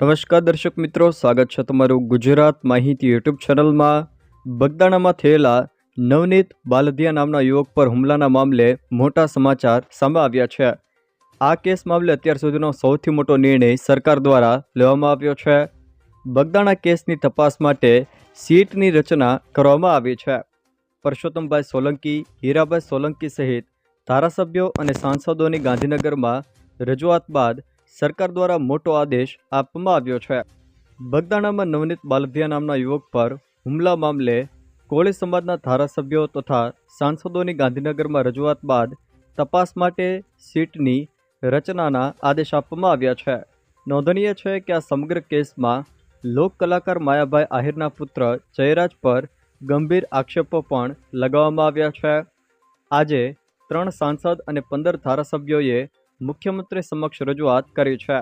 નમસ્કાર દર્શક મિત્રો, સ્વાગત છે તમારું ગુજરાત માહિતી યુટ્યુબ ચેનલમાં. બગદાણામાં થયેલા નવનીત બાલધિયા નામના યુવક પર હુમલાના મામલે મોટા સમાચાર સામે આવ્યા છે. આ કેસ મામલે અત્યાર સુધીનો સૌથી મોટો નિર્ણય સરકાર દ્વારા લેવામાં આવ્યો છે. બગદાણા કેસની તપાસ માટે સીટની રચના કરવામાં આવી છે. પરસોત્તમભાઈ સોલંકી, હીરાભાઈ સોલંકી સહિત ધારાસભ્યો અને સાંસદોની ગાંધીનગરમાં રજૂઆત બાદ સરકાર દ્વારા મોટો આદેશ આપવામાં આવ્યો છે. બગદાણામાં નવનીત બાલભિયા નામના યુવક પર હુમલા મામલે કોળી સમાજના ધારાસભ્યો તથા સાંસદોની ગાંધીનગરમાં રજૂઆત બાદ તપાસ માટે સીટની રચનાના આદેશ આપવામાં આવ્યા છે. નોંધનીય છે કે આ સમગ્ર કેસમાં લોક કલાકાર માયાભાઈ આહિરના પુત્ર જયરાજ પર ગંભીર આક્ષેપો પણ લગાવવામાં આવ્યા છે. આજે ત્રણ સાંસદ અને પંદર ધારાસભ્યોએ મુખ્યમંત્રી સમક્ષ રજૂઆત કરી છે.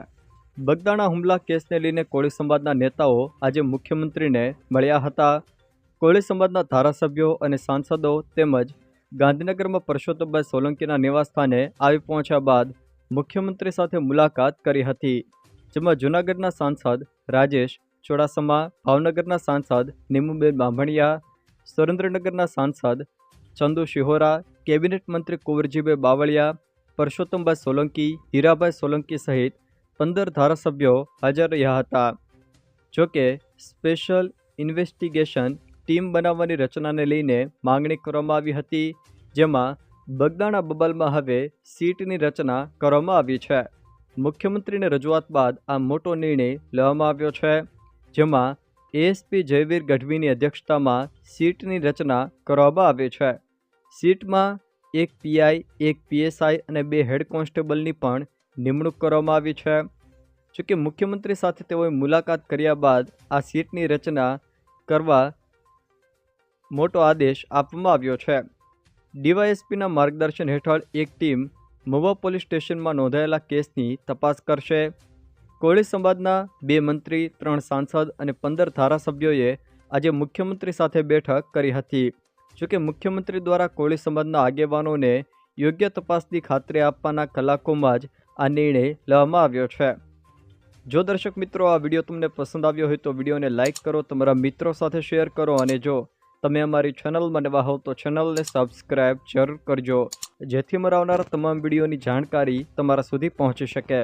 બગદાણા હુમલા કેસને લઈને કોળી સમાજના નેતાઓ આજે મુખ્યમંત્રીને મળ્યા હતા. કોળી સમાજના ધારાસભ્યો અને સાંસદો તેમજ ગાંધીનગરમાં પરસોત્તમભાઈ સોલંકીના નિવાસસ્થાને આવી પહોંચ્યા બાદ મુખ્યમંત્રી સાથે મુલાકાત કરી હતી, જેમાં જૂનાગઢના સાંસદ રાજેશ ચોડાસમા, ભાવનગરના સાંસદ નીમુબેન બાંભણિયા સુરેન્દ્રનગરના સાંસદ ચંદુ શિહોરા, કેબિનેટ મંત્રી કુંવરજીભાઈ બાવળિયા પરસોત્તમભાઈ સોલંકી હીરાભાઈ સોલંકી સહિત પંદર ધારાસભ્યો હાજર રહ્યા હતા જોકે સ્પેશિયલ ઇન્વેસ્ટિગેશન ટીમ બનાવવાની રચનાને લઈને માંગણી કરવામાં આવી હતી જેમાં બગદાણા બબલમાં હવે સીટની રચના કરવામાં આવી છે મુખ્યમંત્રીને રજૂઆત બાદ આ મોટો નિર્ણય લેવામાં આવ્યો છે જેમાં એએસપી જયવીર ગઢવીની અધ્યક્ષતામાં સીટની રચના કરવામાં આવી છે સીટમાં એક પીઆઈ એક પીએસઆઈ અને બે હેડ કોન્સ્ટેબલની પણ નિમણૂક કરવામાં આવી છે. જોકે મુખ્યમંત્રી સાથે તેઓએ મુલાકાત કર્યા બાદ આ સીટની રચના કરવા મોટો આદેશ આપવામાં આવ્યો છે. ડીવાયએસપીના માર્ગદર્શન હેઠળ એક ટીમ મહુવા પોલીસ સ્ટેશનમાં નોંધાયેલા કેસની તપાસ કરશે. કોળી સમાજના બે મંત્રી, ત્રણ સાંસદ અને પંદર ધારાસભ્યોએ આજે મુખ્યમંત્રી સાથે બેઠક કરી હતી. જોકે મુખ્યમંત્રી દ્વારા કોળી સમાજના આગેવાનોને યોગ્ય તપાસની ખાતરી આપવાના કલાકોમાં જ આ નિર્ણય લેવામાં આવ્યો છે. જો દર્શક મિત્રો આ વીડિયો તમને પસંદ આવ્યો હોય તો વિડીયોને લાઇક કરો, તમારા મિત્રો સાથે શેર કરો અને જો તમે અમારી ચેનલમાં નવા હોવ તો ચેનલને સબસ્ક્રાઈબ જરૂર કરજો, જેથી મારા આવનારા તમામ વિડીયોની જાણકારી તમારા સુધી પહોંચી શકે.